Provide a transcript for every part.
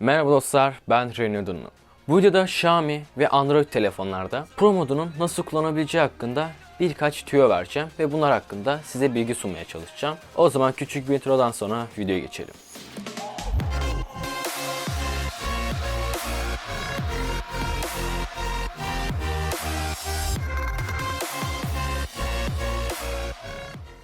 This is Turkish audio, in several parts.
Merhaba dostlar, ben Rene Dunlu. Bu videoda Xiaomi ve Android telefonlarda Pro modunun nasıl kullanabileceği hakkında birkaç tüyo vereceğim ve bunlar hakkında size bilgi sunmaya çalışacağım. O zaman küçük bir introdan sonra videoya geçelim.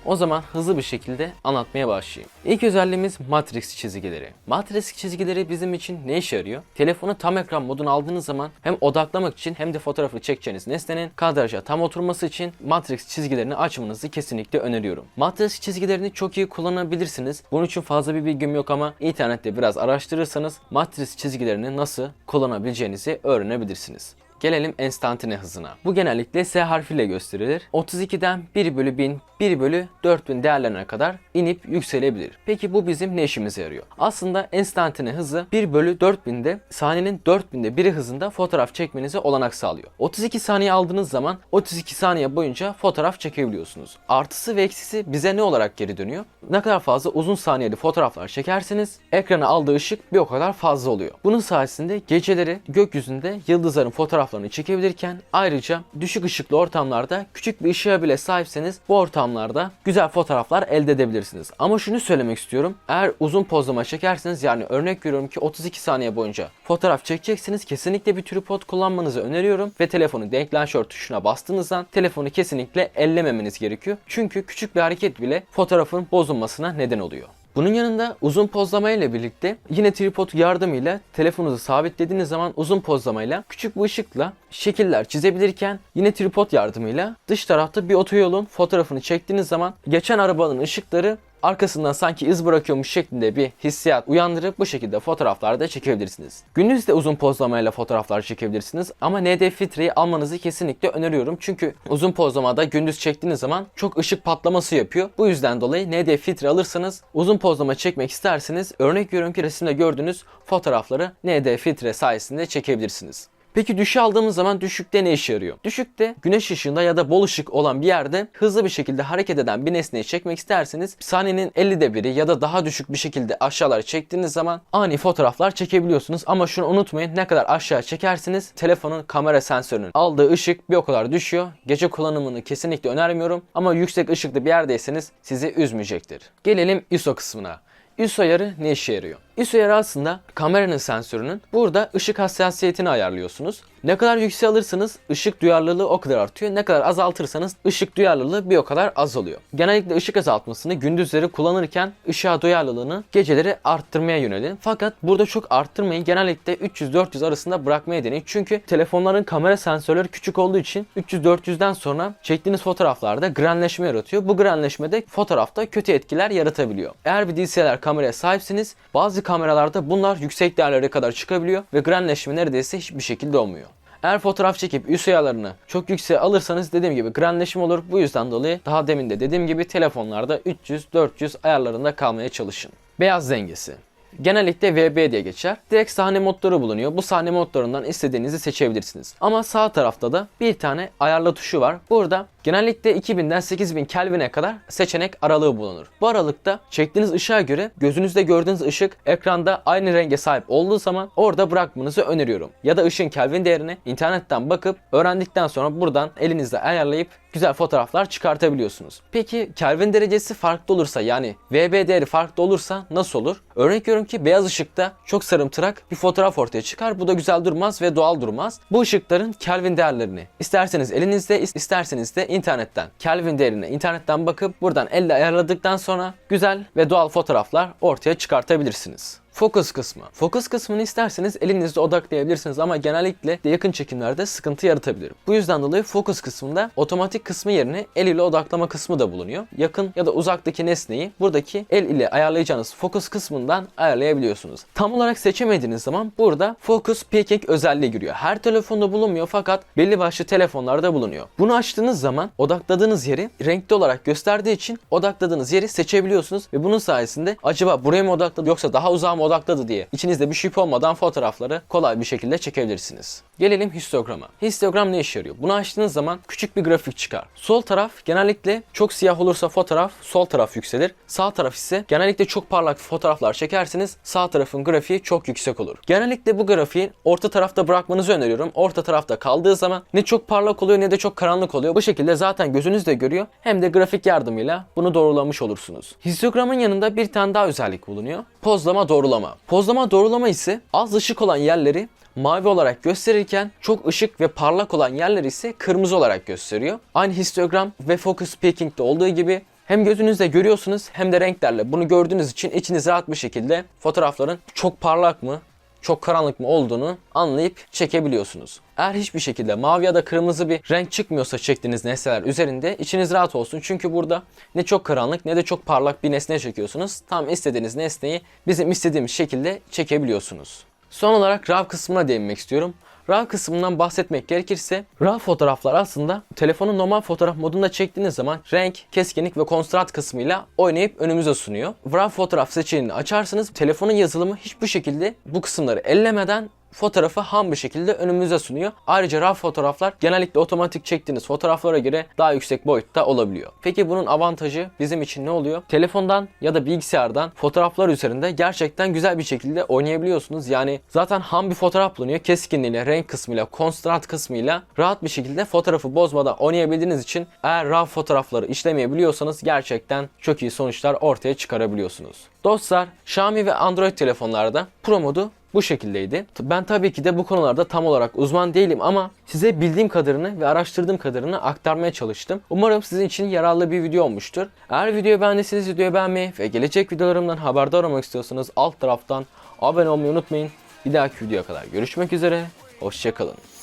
O zaman hızlı bir şekilde anlatmaya başlayayım. İlk özelliğimiz Matrix çizgileri. Matrix çizgileri bizim için ne işe yarıyor? Telefonu tam ekran moduna aldığınız zaman hem odaklamak için hem de fotoğrafı çekeceğiniz nesnenin kadraja tam oturması için Matrix çizgilerini açmanızı kesinlikle öneriyorum. Matrix çizgilerini çok iyi kullanabilirsiniz. Bunun için fazla bir bilgim yok ama internette biraz araştırırsanız Matrix çizgilerini nasıl kullanabileceğinizi öğrenebilirsiniz. Gelelim enstantane hızına. Bu genellikle S harfiyle gösterilir. 32'den 1 bölü 1000, 1 bölü 4000 değerlerine kadar inip yükselebilir. Peki bu bizim ne işimize yarıyor? Aslında enstantane hızı 1 bölü 4000'de saniyenin 4000'de biri hızında fotoğraf çekmenize olanak sağlıyor. 32 saniye aldığınız zaman 32 saniye boyunca fotoğraf çekebiliyorsunuz. Artısı ve eksisi bize ne olarak geri dönüyor? Ne kadar fazla uzun saniyeli fotoğraflar çekerseniz ekrana aldığı ışık bir o kadar fazla oluyor. Bunun sayesinde geceleri gökyüzünde yıldızların fotoğraflarını çekebilirken ayrıca düşük ışıklı ortamlarda küçük bir ışığa bile sahipseniz bu ortamlarda güzel fotoğraflar elde edebilirsiniz. Ama şunu söylemek istiyorum. Eğer uzun pozlama çekerseniz yani örnek veriyorum ki 32 saniye boyunca fotoğraf çekeceksiniz. Kesinlikle bir tripod kullanmanızı öneriyorum ve telefonu denklenşör tuşuna bastığınızdan telefonu kesinlikle ellememeniz gerekiyor. Çünkü küçük bir hareket bile fotoğrafın bozulmasına neden oluyor. Bunun yanında uzun pozlama ile birlikte yine tripod yardımıyla telefonunuzu sabitlediğiniz zaman uzun pozlamayla küçük bir ışıkla şekiller çizebilirken yine tripod yardımıyla dış tarafta bir otoyolun fotoğrafını çektiğiniz zaman geçen arabanın ışıkları arkasından sanki iz bırakıyormuş şeklinde bir hissiyat uyandırıp bu şekilde fotoğraflar da çekebilirsiniz. Gündüz de uzun pozlamayla fotoğraflar çekebilirsiniz ama ND filtreyi almanızı kesinlikle öneriyorum. Çünkü uzun pozlamada gündüz çektiğiniz zaman çok ışık patlaması yapıyor. Bu yüzden dolayı ND filtre alırsanız uzun pozlama çekmek isterseniz örnek veriyorum ki resimde gördüğünüz fotoğrafları ND filtre sayesinde çekebilirsiniz. Peki düşü aldığımız zaman düşükte ne işe yarıyor? Düşükte güneş ışığında ya da bol ışık olan bir yerde hızlı bir şekilde hareket eden bir nesneyi çekmek isterseniz saniyenin 50'de biri ya da daha düşük bir şekilde aşağılara çektiğiniz zaman ani fotoğraflar çekebiliyorsunuz. Ama şunu unutmayın ne kadar aşağı çekerseniz telefonun kamera sensörünün aldığı ışık bir o kadar düşüyor. Gece kullanımını kesinlikle önermiyorum ama yüksek ışıklı bir yerdeyseniz sizi üzmeyecektir. Gelelim ISO kısmına. ISO ayarı ne işe yarıyor? ISO ayarı aslında kameranın sensörünün burada ışık hassasiyetini ayarlıyorsunuz. Ne kadar yüksek alırsanız ışık duyarlılığı o kadar artıyor. Ne kadar azaltırsanız ışık duyarlılığı bir o kadar azalıyor. Genellikle ışık azaltmasını gündüzleri kullanırken ışığa duyarlılığını geceleri arttırmaya yönelin. Fakat burada çok arttırmayın. Genellikle 300-400 arasında bırakmaya deneyin. Çünkü telefonların kamera sensörleri küçük olduğu için 300-400'den sonra çektiğiniz fotoğraflarda grenleşme yaratıyor. Bu grenleşmede fotoğrafta kötü etkiler yaratabiliyor. Eğer bir DSLR kameraya sahipseniz bazı kameralarda bunlar yüksek değerlere kadar çıkabiliyor ve grenleşme neredeyse hiçbir şekilde olmuyor. Eğer fotoğraf çekip ISO ayarlarını çok yükseğe alırsanız dediğim gibi grenleşme olur. Bu yüzden dolayı daha demin de dediğim gibi telefonlarda 300-400 ayarlarında kalmaya çalışın. Beyaz dengesi. Genellikle VB diye geçer. Direkt sahne modları bulunuyor. Bu sahne modlarından istediğinizi seçebilirsiniz. Ama sağ tarafta da bir tane ayarla tuşu var. Burada genellikle 2000'den 8000 Kelvin'e kadar seçenek aralığı bulunur. Bu aralıkta çektiğiniz ışığa göre gözünüzde gördüğünüz ışık ekranda aynı renge sahip olduğu zaman orada bırakmanızı öneriyorum. Ya da ışığın Kelvin değerini internetten bakıp öğrendikten sonra buradan elinizde ayarlayıp güzel fotoğraflar çıkartabiliyorsunuz. Peki Kelvin derecesi farklı olursa yani VB değeri farklı olursa nasıl olur? Örnek veriyorum ki beyaz ışıkta çok sarımtırak bir fotoğraf ortaya çıkar. Bu da güzel durmaz ve doğal durmaz. Bu ışıkların Kelvin değerlerini isterseniz elinizde isterseniz de internetten Kelvin değerine internetten bakıp buradan elle ayarladıktan sonra güzel ve doğal fotoğraflar ortaya çıkartabilirsiniz. Focus kısmı. Focus kısmını isterseniz elinizde odaklayabilirsiniz ama genellikle de yakın çekimlerde sıkıntı yaratabilir. Bu yüzden dolayı focus kısmında otomatik kısmı yerine el ile odaklama kısmı da bulunuyor. Yakın ya da uzaktaki nesneyi buradaki el ile ayarlayacağınız focus kısmından ayarlayabiliyorsunuz. Tam olarak seçemediğiniz zaman burada focus peaking özelliği giriyor. Her telefonda bulunmuyor fakat belli başlı telefonlarda bulunuyor. Bunu açtığınız zaman odakladığınız yeri renkli olarak gösterdiği için odakladığınız yeri seçebiliyorsunuz ve bunun sayesinde acaba buraya mı odakladı yoksa daha uzağa mı odakladı diye içinizde bir şüphe olmadan fotoğrafları kolay bir şekilde çekebilirsiniz. Gelelim histograma. Histogram ne işe yarıyor? Bunu açtığınız zaman küçük bir grafik çıkar. Sol taraf genellikle çok siyah olursa fotoğraf sol taraf yükselir. Sağ taraf ise genellikle çok parlak fotoğraflar çekerseniz sağ tarafın grafiği çok yüksek olur. Genellikle bu grafiği orta tarafta bırakmanızı öneriyorum. Orta tarafta kaldığı zaman ne çok parlak oluyor ne de çok karanlık oluyor. Bu şekilde zaten gözünüz de görüyor. Hem de grafik yardımıyla bunu doğrulamış olursunuz. Histogramın yanında bir tane daha özellik bulunuyor. Pozlama doğrulama. Pozlama doğrulama ise az ışık olan yerleri mavi olarak gösterirken çok ışık ve parlak olan yerleri ise kırmızı olarak gösteriyor. Aynı histogram ve focus peaking'de olduğu gibi hem gözünüzde görüyorsunuz hem de renklerle bunu gördüğünüz için içiniz rahat bir şekilde fotoğrafların çok parlak mı, çok karanlık mı olduğunu anlayıp çekebiliyorsunuz. Eğer hiçbir şekilde mavi ya da kırmızı bir renk çıkmıyorsa çektiğiniz nesneler üzerinde içiniz rahat olsun. Çünkü burada ne çok karanlık ne de çok parlak bir nesne çekiyorsunuz. Tam istediğiniz nesneyi bizim istediğimiz şekilde çekebiliyorsunuz. Son olarak RAW kısmına değinmek istiyorum. RAW kısmından bahsetmek gerekirse RAW fotoğraflar aslında telefonun normal fotoğraf modunda çektiğiniz zaman renk, keskinlik ve kontrast kısmıyla oynayıp önümüze sunuyor. RAW fotoğraf seçeneğini açarsanız telefonun yazılımı hiçbir şekilde bu kısımları ellemeden fotoğrafı ham bir şekilde önümüze sunuyor. Ayrıca RAW fotoğraflar genellikle otomatik çektiğiniz fotoğraflara göre daha yüksek boyutta olabiliyor. Peki bunun avantajı bizim için ne oluyor? Telefondan ya da bilgisayardan fotoğraflar üzerinde gerçekten güzel bir şekilde oynayabiliyorsunuz. Yani zaten ham bir fotoğraf bulunuyor. Keskinliğiyle, renk kısmıyla, konstrast kısmıyla rahat bir şekilde fotoğrafı bozmadan oynayabildiğiniz için eğer RAW fotoğrafları işlemeyebiliyorsanız gerçekten çok iyi sonuçlar ortaya çıkarabiliyorsunuz. Dostlar Xiaomi ve Android telefonlarda Pro modu bu şekildeydi. Ben tabii ki de bu konularda tam olarak uzman değilim ama size bildiğim kadarını ve araştırdığım kadarını aktarmaya çalıştım. Umarım sizin için yararlı bir video olmuştur. Eğer videoyu beğendiyseniz videoyu beğenmeyi ve gelecek videolarımdan haberdar olmak istiyorsanız alt taraftan abone olmayı unutmayın. Bir dahaki videoya kadar görüşmek üzere. Hoşçakalın.